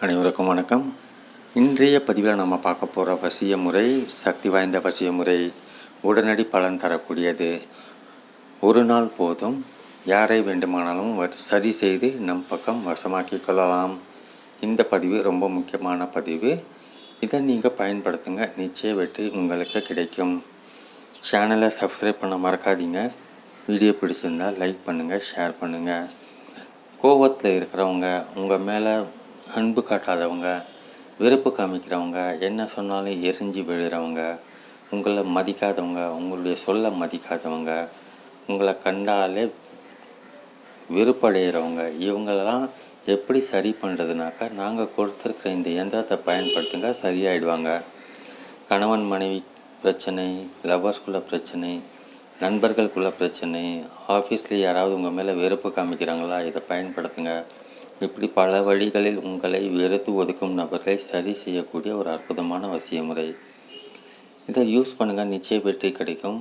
அனைவருக்கும் வணக்கம். இன்றைய பதிவில் நம்ம பார்க்க போகிற வசிய முறை சக்தி வாய்ந்த வசிய முறை உடனடி பலன் தரக்கூடியது. ஒரு நாள் போதும் யாரை வேண்டுமானாலும் வ- சரி செய்து நம் பக்கம் வசமாக்கி கொள்ளலாம். இந்த பதிவு ரொம்ப முக்கியமான பதிவு. இதை நீங்கள் பயன்படுத்துங்க நிச்சய வெற்றி உங்களுக்கு கிடைக்கும். சேனலை சப்ஸ்கிரைப் பண்ண மறக்காதீங்க. வீடியோ பிடிச்சிருந்தால் லைக் பண்ணுங்கள் ஷேர் பண்ணுங்கள் கோவத்தில் இருக்கிறவங்க உங்கள் மேலே அன்பு காட்டாதவங்க வெறுப்பு காமிக்கிறவங்க என்ன சொன்னாலும் எரிஞ்சு விழுறவங்க உங்களை மதிக்காதவங்க உங்களுடைய சொல்ல மதிக்காதவங்க உங்களை கண்டாலே வெறுப்படைகிறவங்க இவங்களெல்லாம் எப்படி சரி பண்ணுறதுனாக்கா நாங்கள் கொடுத்துருக்குற இந்த இயந்திரத்தை பயன்படுத்துங்க சரியாயிடுவாங்க. கணவன் மனைவி பிரச்சனை லவர்ஸ்குள்ள பிரச்சனை நண்பர்களுக்குள்ள பிரச்சனை ஆஃபீஸ்லேயே யாராவது உங்கள் மேலே வெறுப்பு காமிக்கிறாங்களா இதை பயன்படுத்துங்க. இப்படி பல வழிகளில் உங்களை வெறுத்து ஒதுக்கும் நபர்களை சரி செய்யக்கூடிய ஒரு அற்புதமான வசிய முறை. இதை யூஸ் பண்ணுங்கள் நிச்சய வெற்றி கிடைக்கும்.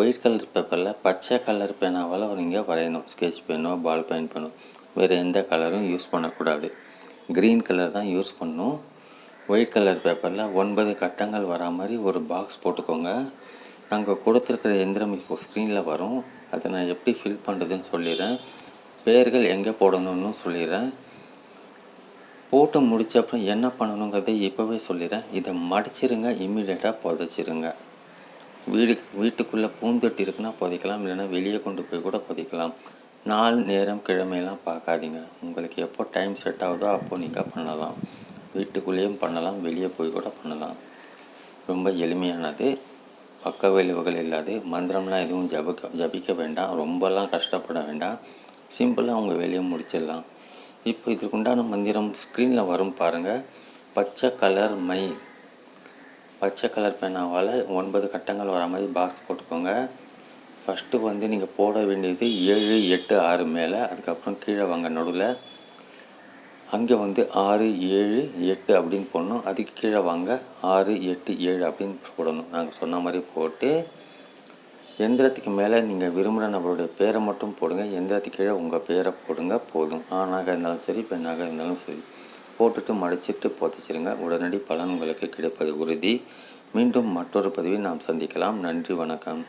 ஒயிட் கலர் பேப்பரில் பச்சை கலர் பேனாவால் நீங்கள் வரையணும். ஸ்கெட்ச் பேனோ பால் பெயின் பென்னோ வேறு எந்த கலரும் யூஸ் பண்ணக்கூடாது. க்ரீன் கலர் தான் யூஸ் பண்ணணும் ஒயிட் கலர் பேப்பரில் ஒன்பது கட்டங்கள் வரா மாதிரி ஒரு பாக்ஸ் போட்டுக்கோங்க. நாங்கள் கொடுத்துருக்கிற எந்திரம் இப்போ ஸ்க்ரீனில் வரும். அதை நான் எப்படி ஃபில் பண்ணுறதுன்னு சொல்லிடுறேன். பேர்கள் எங்கே போடணும்னு சொல்லிடுறேன். போட்டு முடித்த அப்புறம் என்ன பண்ணணுங்கிறதை இப்போவே சொல்லிடுறேன். இதை மடிச்சிருங்க இம்மிடியேட்டாக புதைச்சிருங்க. வீடு வீட்டுக்குள்ளே பூந்தொட்டி இருக்குன்னா புதைக்கலாம் இல்லைன்னா வெளியே கொண்டு போய் கூட புதைக்கலாம். நாள் நேரம் கிழமையெல்லாம் பார்க்காதீங்க. உங்களுக்கு எப்போ டைம் செட் ஆகுதோ அப்போ நீங்கள் பண்ணலாம். வீட்டுக்குள்ளேயும் பண்ணலாம் வெளியே போய் கூட பண்ணலாம். ரொம்ப எளிமையானது. பக்க விளைவுகள் இல்லாது. மந்திரம்லாம் எதுவும் ஜபிக்க ஜபிக்க வேண்டாம். ரொம்பலாம் கஷ்டப்பட வேண்டாம். சிம்பிளாக அவங்க வேலையை முடிச்சிடலாம். இப்போ இதற்குண்டான மந்திரம் ஸ்க்ரீனில் வரும் பாருங்கள் பச்சை கலர் மை. பச்சை கலர் பேனாவால் ஒன்பது கட்டங்கள் வர மாதிரி பாக்ஸ் போட்டுக்கோங்க. ஃபஸ்ட்டு வந்து நீங்கள் போட வேண்டியது ஏழு எட்டு ஆறு மேலே அதுக்கப்புறம் கீழே வாங்க நடுவில். அங்கே வந்து ஆறு ஏழு எட்டு அப்படின்னு போடணும். அதுக்கு கீழே வாங்க ஆறு எட்டு ஏழு அப்படின்னு போடணும். நாங்கள் சொன்ன மாதிரி போட்டு எந்திரத்துக்கு மேலே நீங்கள் விரும்புகிற நபருடைய பேரை மட்டும் போடுங்க. எந்திரத்துக்கு கீழே உங்கள் பேரை போடுங்க போதும். ஆணாக இருந்தாலும் சரி பெண்ணாக இருந்தாலும் சரி. போட்டுட்டு மடிச்சிட்டு புதைச்சிருங்க. உடனடி பலன் உங்களுக்கு கிடைப்பது உறுதி. மீண்டும் மற்றொரு பதிவில் நாம் சந்திக்கலாம். நன்றி வணக்கம்.